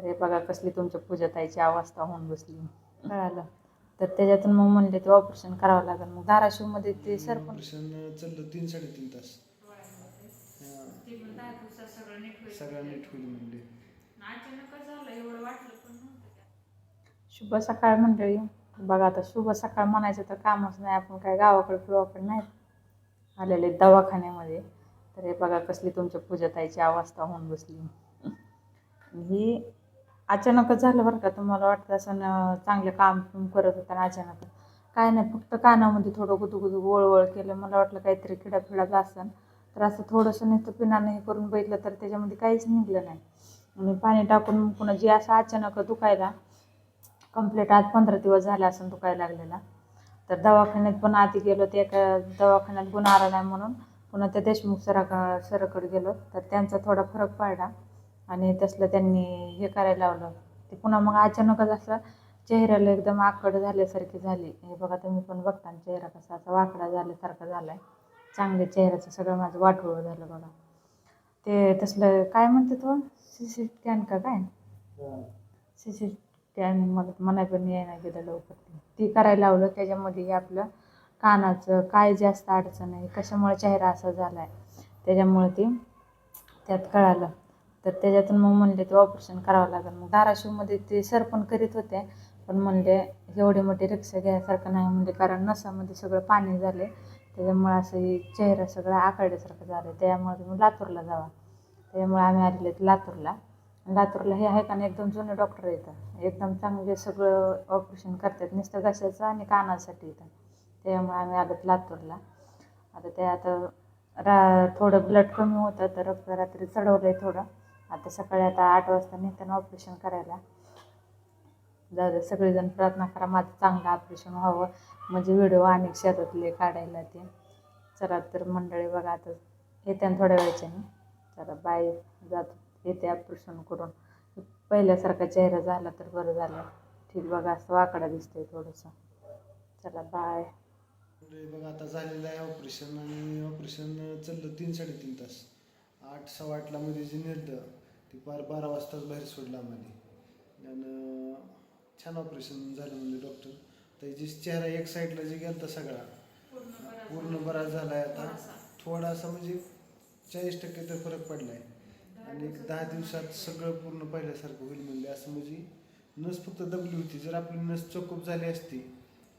तर हे बघा कसली तुमच्या पूजाताईची अवस्था होऊन बसली. कळालं. तर त्याच्यातून मग म्हणले ते ऑपरेशन करावं लागेल. मग धाराशिवमध्ये ते सर पण ऑपरेशन चाललं तीन साडेतीन तास. सगळं नीट होईल म्हणले. शुभ सकाळ मंडळी. बघा आता शुभ सकाळ म्हणायचं तर कामच नाही. आपण काय गावाकडे पिवाकडे नाही. आलेले दवाखान्यामध्ये. तर हे बघा कसली तुमच्या पूजाताईची अवस्था होऊन बसली. ही अचानकच झालं बरं का तुम्हाला वाटतं असं चांगलं काम करत होता आणि अचानक काय नाही फक्त कानामध्ये थोडं गुदुगुदू वळवळ केलं. मला वाटलं काहीतरी किडापिडाचं असेल तर असं थोडंसं नुसतं पिनानं हे करून बघितलं तर त्याच्यामध्ये काहीच निघलं नाही. आणि पाणी टाकून पुन्हा जे असं अचानक दुखायला कंप्लीट आज पंधरा दिवस झाले असं दुखायला लागलेला. तर दवाखान्यात पण आधी गेलो ते एका दवाखान्यात गुण आला नाही म्हणून. पुन्हा त्या देशमुख सरा सराकडे गेलो. तर त्यांचा थोडा फरक पडला. आणि तसलं त्यांनी हे करायला लावलं. ते पुन्हा मग अचानकच असं चेहऱ्याला एकदम आकड झाल्यासारखी झाली. हे बघा तुम्ही पण बघता चेहरा कसा असा वाकडा झाल्यासारखा झाला आहे चांगल्या चेहऱ्याचं सगळं माझं वाटोळं झालं बघा. ते तसलं काय म्हणते तो? सी सी स्कॅन का काय? सी सी स्कॅन मला मना पण यायला गेलं लवकर. ते. ती करायला लावलं. त्याच्यामध्ये आपलं कानाचं काय जास्त अडचण आहे कशामुळे चेहरा असा झाला आहे त्याच्यामुळे ती त्यात कळालं. तर त्याच्यातून मग म्हणले ते ऑपरेशन करावं लागेल. मग धाराशिवमध्ये ते सर पण करीत होते पण म्हणले एवढी मोठी रिक्षा घ्यायसारखं नाही म्हणजे कारण नसामध्ये सगळं पाणी झाले. त्याच्यामुळे असं चेहरा सगळा आकारड्यासारखं झालं. त्यामुळे तुम्ही लातूरला जावा. त्यामुळे आम्ही आलेले लातूरला. लातूरला हे आहे का नाही एकदम जुने डॉक्टर येतं एकदम चांगले सगळं ऑपरेशन करतात. नुसतं घशाचं आणि कानासाठी येतं त्यामुळे आम्ही आलोत लातूरला. आता ते आता रा थोडं ब्लड कमी होतं तर रक्त रात्री चढवलं आहे थोडं. आता सकाळी आता आठ वाजता निघताना ऑपरेशन करायला. जाऊ दे सगळेजण प्रार्थना करा माझं चांगलं ऑपरेशन व्हावं. म्हणजे व्हिडिओ अनेक शेतातले काढायला ते. चला तर मंडळी बघा आता. येते थोड्या वेळच्याने. चला बाय. जातो. येते ऑपरेशन करून. पहिल्यासारखा चेहरा झाला तर बरं झालं. ठीक बघा असं वाकडा दिसतंय थोडंसं. चला बाय. बघा आता झालेलं आहे ऑपरेशन आणि ऑपरेशन चाललं तीन साडेतीन तास. आठ सव्वा आठला मध्ये जे नेलं ते पार बारा वाजताच बाहेर सोडलं आम्हाला आणि छान ऑपरेशन झालं म्हणजे डॉक्टर तर जी चेहरा एक साईडला जे गेला सगळा पूर्ण बरा झाला. आहे आता. थोडासा. म्हणजे चाळीस टक्के तर फरक पडला आहे आणि एक दहा दिवसात सगळं पूर्ण पहिल्यासारखं होईल म्हणले. असं म्हणजे नस फक्त दबली होती. जर आपली नस चोकअप झाली असती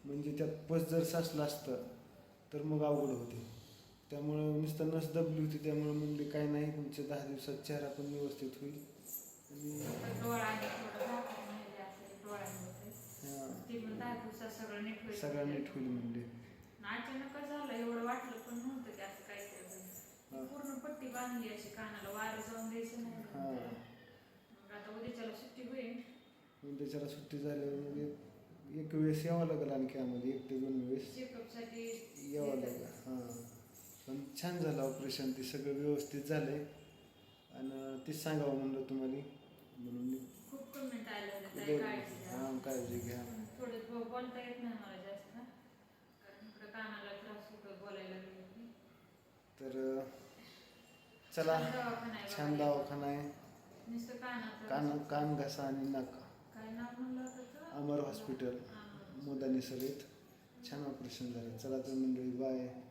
म्हणजे त्यात पस जर साचलं असतं तर मग अवघड होते. त्यामुळं नुसतं नस दबली होती त्यामुळे म्हणले काय नाही तुमच्या दहा दिवसात चेहरा पण व्यवस्थित होईल. आणि सगळं नीट होईल. म्हणले. अचानकच झालं एवढं वाटलं पण नव्हतं की असं काहीतरी. होईल. पूर्ण पट्टी बांधली अशी कानाला वारं जाऊन द्यायचं नाही. हा. मग आता उद्याच्याला सुट्टी होईल. सुट्टी झाल्यावर म्हणजे एक वेळेस यावं लागेल आणखी आम्हाला एक ते दोन वेळेस. यावं लागेल हां. पण छान झालं ऑपरेशन ते सगळं व्यवस्थित झालंय. आणि तेच सांगावं म्हणलं तुम्हाला. म्हणून मी खूप कमेंट आले होते ताई काळजी घ्या. हां काळजी घ्या. थोडं ब- बोलता येत नाही मला जास्त. कारण इकडं कानाला त्रास होतो बोलायला गेलं की. तर अं, चला. छान दवाखाना आहे छान बघा. दवाखाना आहे. नुसतं कानाचं कान कान घसा आणि नाक. काय नाव म्हणलं होतं तो? अमर हॉस्पिटल हा. मोदानी सरीत छान ऑपरेशन झालं. चला तर मंडळी बाय